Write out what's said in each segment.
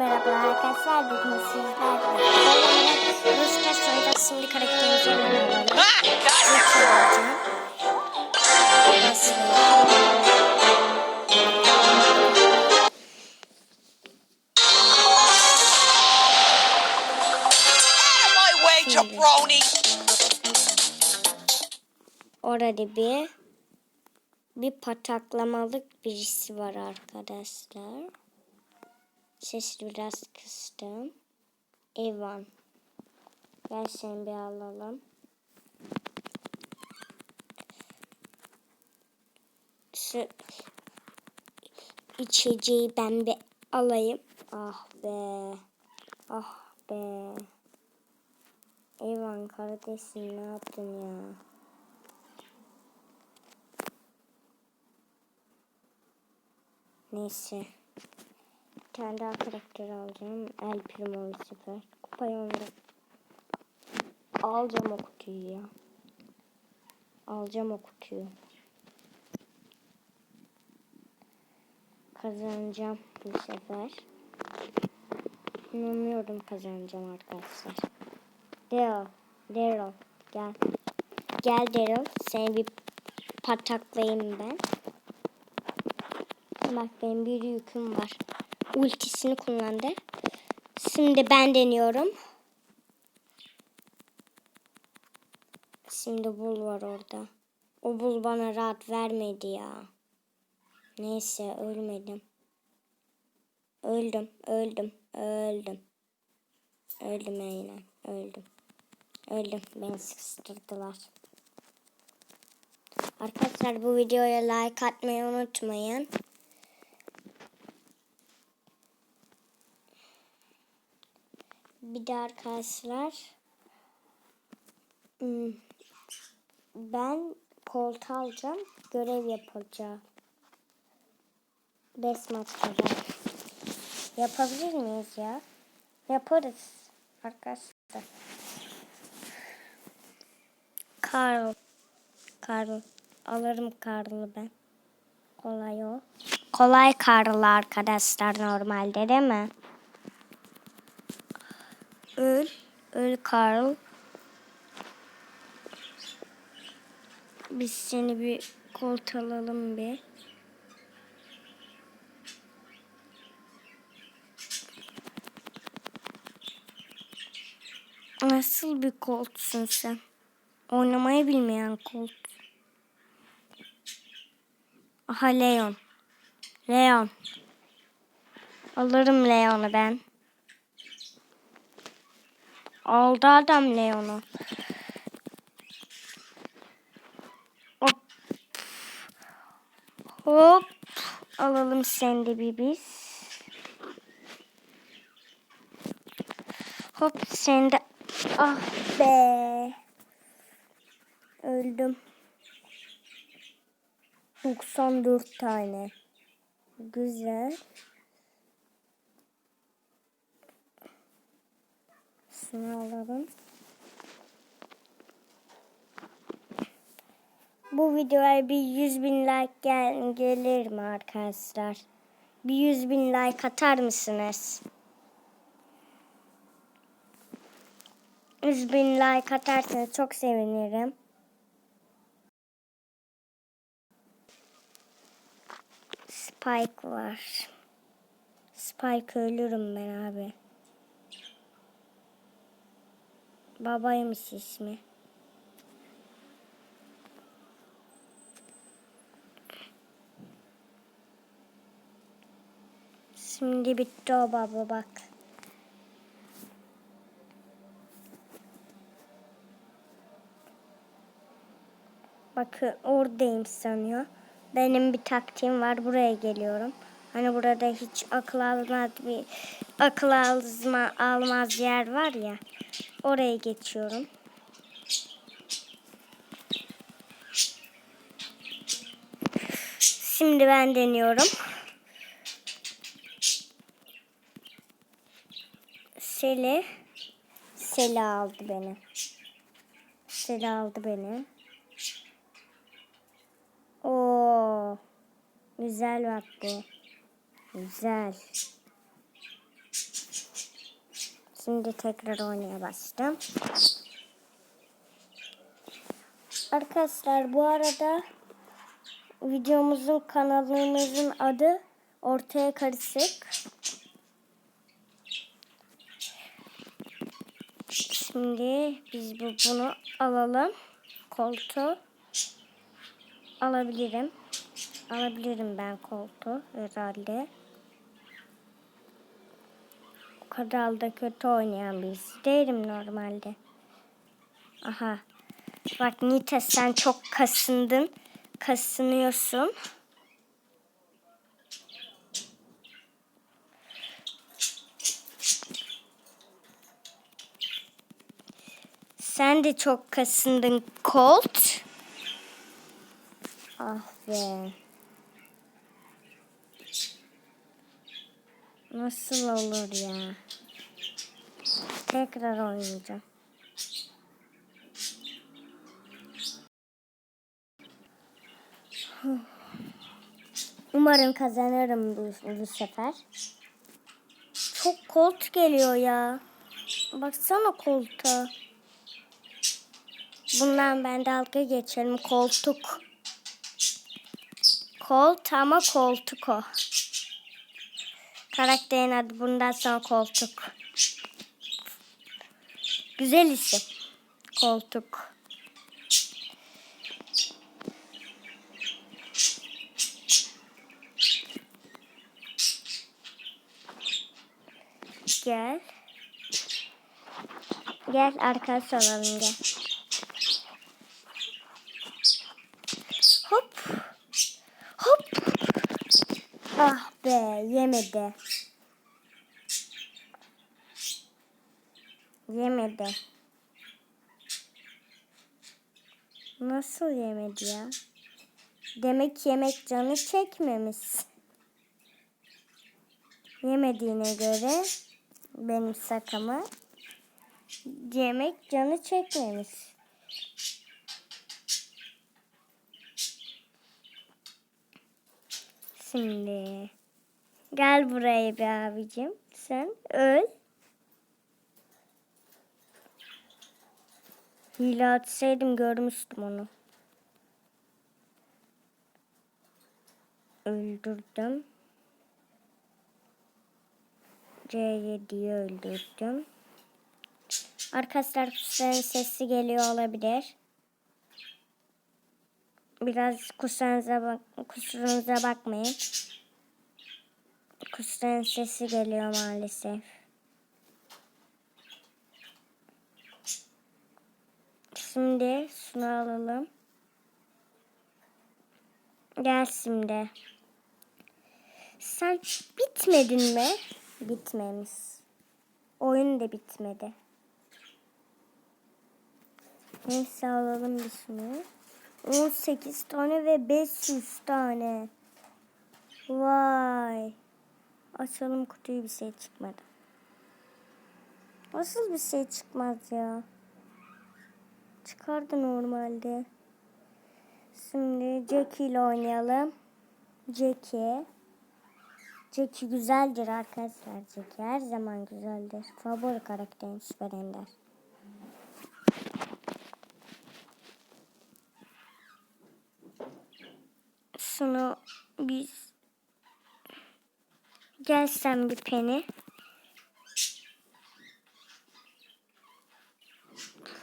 merhaba arkadaşlar. Bugün sizlerle Rusça soyacağız. Şimdi karakterimizi jabroni! Orada bir bir pataklamalık birisi var arkadaşlar. Sesi biraz kıstım. Evan. Gel seni bir alalım. Şu içeceği ben bir alayım. Ah be. Ah be. Evan kardeşim ne yaptın ya? Neyse. Bir tane karakter alacağım. El Primo sefer. Kupayı onda. Alacağım o kutuyu ya. Alacağım o kutuyu. Kazanacağım bu sefer. İnanıyorum kazanacağım arkadaşlar. Daryl. Daryl. Gel. Gel Daryl. Seni bir pataklayayım ben. Bak benim bir yüküm var. Ultisini kullandı. Şimdi ben deniyorum. Şimdi bul var orada. O bul bana rahat vermedi ya. Neyse ölmedim. Öldüm, öldüm, öldüm. Öldüm aynen, öldüm. Öldüm, beni sıkıştırdılar. Arkadaşlar bu videoya like atmayı unutmayın. Bir de arkadaşlar hmm, ben koltuğu alacağım. Görev yapacağım. 5 maç. Yapabilir miyiz ya? Yaparız arkadaşlar. Karl. Karl. Alırım Karl'ı ben. Kolay o. Kolay Karl arkadaşlar normalde değil mi? Öl. Öl Karl. Biz seni bir kolt alalım bir. Nasıl bir koltsun sen? Oynamayı bilmeyen kolt. Aha Leon. Leon. Alırım Leon'u ben. Aldı adam Leon'u. Hop. Hop. Alalım sen de bir biz. Hop sen de. Ah be. Öldüm. 94 tane. Güzel. Şunu alalım. Bu videoya bir 100 bin like gel gelir mi arkadaşlar? Bir 100 bin like atar mısınız? 100 bin like atarsanız çok sevinirim. Spike var. Spike ölürüm ben abi. Babaymış ismi. Şimdi bitti o baba bak. Bakın oradayım sanıyor. Benim bir taktiğim var. Buraya geliyorum. Hani burada hiç akıl almaz bir akıl alma, almaz yer var ya. Oraya geçiyorum. Şimdi ben deniyorum. Seli Seli aldı beni. Seli aldı beni. Oo. Güzel bak bu. Güzel. Şimdi tekrar oynaya bastım. Arkadaşlar bu arada videomuzun kanalımızın adı Ortaya Karışık. Şimdi biz bu, bunu alalım. Koltuğu alabilirim. Alabilirim ben koltuğu herhalde. O kadar da kötü oynayan birisi değilim normalde. Aha. Bak Nita sen çok kasındın. Kasınıyorsun. Sen de çok kasındın Colt. Ah be. Nasıl olur ya? Tekrar oynayacağım. Umarım kazanırım bu, bu sefer. Çok kolt geliyor ya. Baksana koltuğa. Bundan ben dalga geçerim. Koltuk. Kolt ama koltuk o. Karakterin adı bundan sonra koltuk. Güzel isim. Koltuk. Gel. Gel arkadaş olalım gel. Hop. Hop. Ah be yemedi. Yemedi. Nasıl yemedi ya? Demek yemek canı çekmemiş. Yemediğine göre benim sakamı yemek canı çekmemiş. Şimdi gel buraya bir abicim. Sen öl. Hile atsaydım görmüştüm onu. Öldürdüm. C7'yi öldürdüm. Arkadaşlar kuşların sesi geliyor olabilir. Biraz kusurunuza, bak kusurunuza bakmayın. Kuşların sesi geliyor maalesef. Şimdi şunu alalım. Gel şimdi. Sen bitmedin mi? Bitmemiş. Oyun da bitmedi. Neyse alalım bir şunu. 18 tane ve 500 tane. Vay. Açalım kutuyu bir şey çıkmadı. Nasıl bir şey çıkmaz ya? Çıkardı normalde. Şimdi Jackie ile oynayalım. Jackie. Jackie güzeldir arkadaşlar. Jackie her zaman güzeldir. Favori karakterim Süper Ender. Şunu biz gelsen bir peni.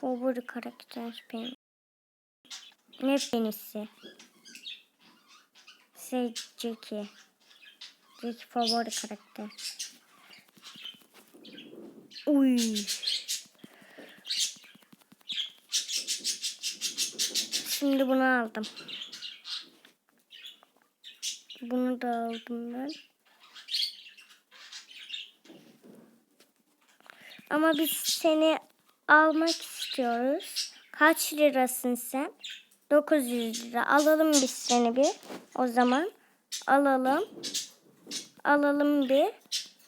Favori karakter peni. Ne penisi? Şey Jackie. Jackie favori karakter. Uy. Şimdi bunu aldım. Bunu da aldım ben. Ama biz seni almak istiyoruz. Kaç lirasın sen? 900 lira. Alalım biz seni bir. O zaman alalım. Alalım bir.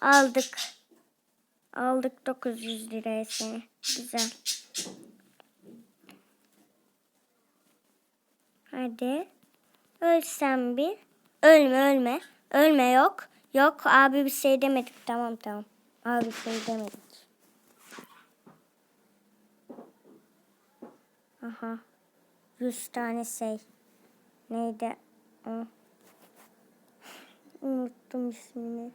Aldık. Aldık 900 liraya seni. Güzel. Hadi. Ölsem bir. Ölme ölme. Ölme yok. Yok abi bir şey demedik. Tamam tamam. Abi bir şey demedik. Aha. 100 tane şey. Neydi? o? Unuttum ismini.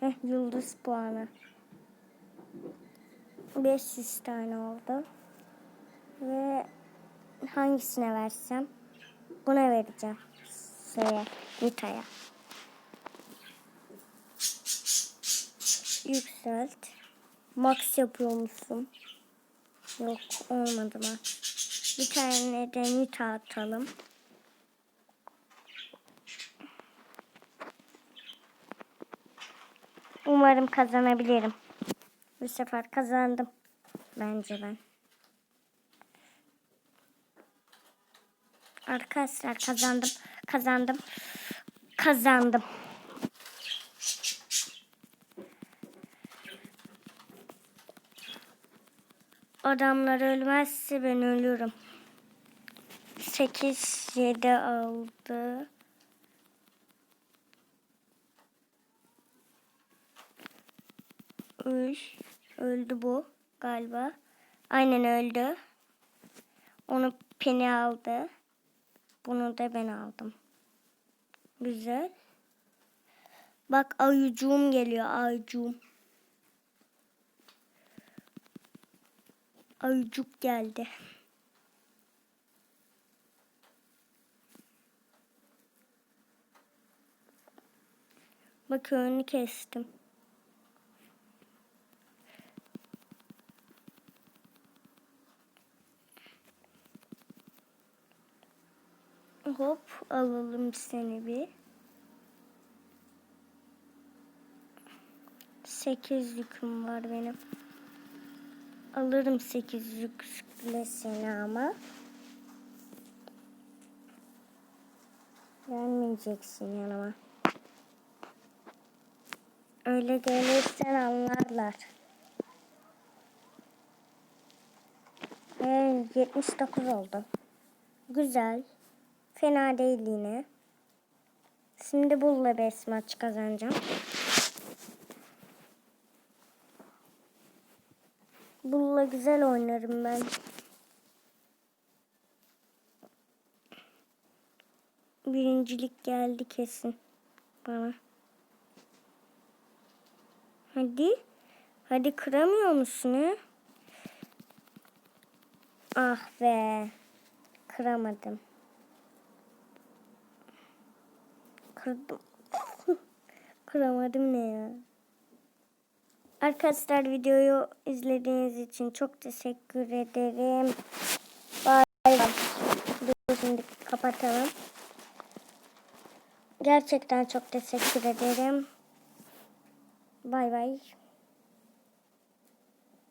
Heh, yıldız puanı. 500 tane oldu. Ve hangisine versem? Buna vereceğim. Şeye, Nita'ya. Yükselt. Max yapıyor musun? Yok olmadı mı? Bir tane de Nita atalım. Umarım kazanabilirim. Bu sefer kazandım. Bence ben. Arkadaşlar kazandım. Kazandım. Kazandım. Adamlar ölmezse ben ölürüm. 8 7 aldı. Üç. Öldü bu galiba. Aynen öldü. Onu Penny aldı. Bunu da ben aldım. Güzel. Bak ayıcığım geliyor ayıcığım. Ayıcık geldi. Bak önünü kestim. Hop alalım seni bir. Sekiz yüküm var benim. Alırım sekiz yükle seni ama. Gelmeyeceksin yanıma. Öyle gelirsen anlarlar. Ee, 79 oldu. Güzel. Fena değil yine. Şimdi bulla beş maç kazanacağım. Bulla güzel oynarım ben. Birincilik geldi kesin bana. Hadi. Hadi kıramıyor musun ha? Ah be. Kıramadım. Kırdım. Kıramadım ne ya? Arkadaşlar videoyu izlediğiniz için çok teşekkür ederim. Bay bay. Dur şimdi kapatalım. Gerçekten çok teşekkür ederim. Bay bay.